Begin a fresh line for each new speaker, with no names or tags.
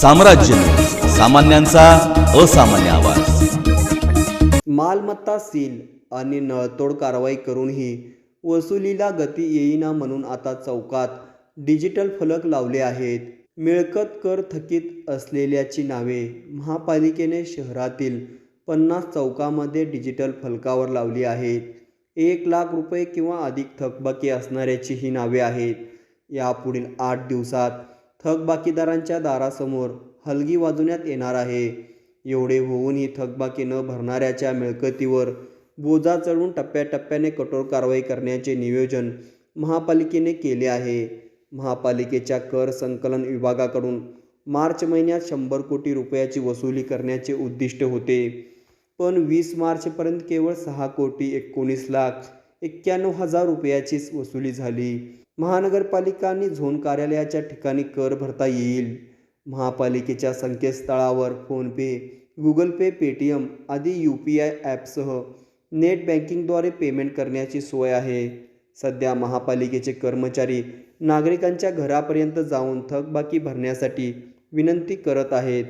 साम्राज्य. सामान्यांचा असामान्य आवाज.
मालमत्ता सील आणि नळतोड कारवाई करूनही वसुलीला गती येईना म्हणून आता चौकात डिजिटल फलक लावले आहेत. मिळकत कर थकीत असलेल्याची नावे महापालिकेने शहरातील पन्नास चौकामध्ये डिजिटल फलकावर लावली आहेत. एक लाख रुपये किंवा अधिक थकबाकी असणाऱ्याची ही नावे आहेत. यापुढील आठ दिवसात थकबाकीदारांच्या दारासमोर हलगी वाजवण्यात येणार आहे. एवढे होऊनही थकबाकी न भरणाऱ्याच्या मिळकतीवर बोजा चढून टप्प्याटप्प्याने कठोर कारवाई करण्याचे नियोजन महापालिकेने केले आहे. महापालिकेच्या कर संकलन विभागाकडून मार्च महिन्यात शंभर कोटी रुपयाची वसुली करण्याचे उद्दिष्ट होते. पण वीस मार्चपर्यंत केवळ सहा कोटी एकोणीस लाख एक्क्याण्णव हजार रुपयाचीच वसुली झाली. महानगरपालिका आणि झोन कार्यालयाच्या ठिकाणी कर भरता येईल. महापालिकेच्या संकेतस्थळावर फोनपे गुगल पे पेटीएम आदी यू पी आय ॲपसह नेट बँकिंगद्वारे पेमेंट करण्याची सोय आहे. सध्या महापालिकेचे कर्मचारी नागरिकांच्या घरापर्यंत जाऊन थकबाकी भरण्यासाठी विनंती करत आहेत.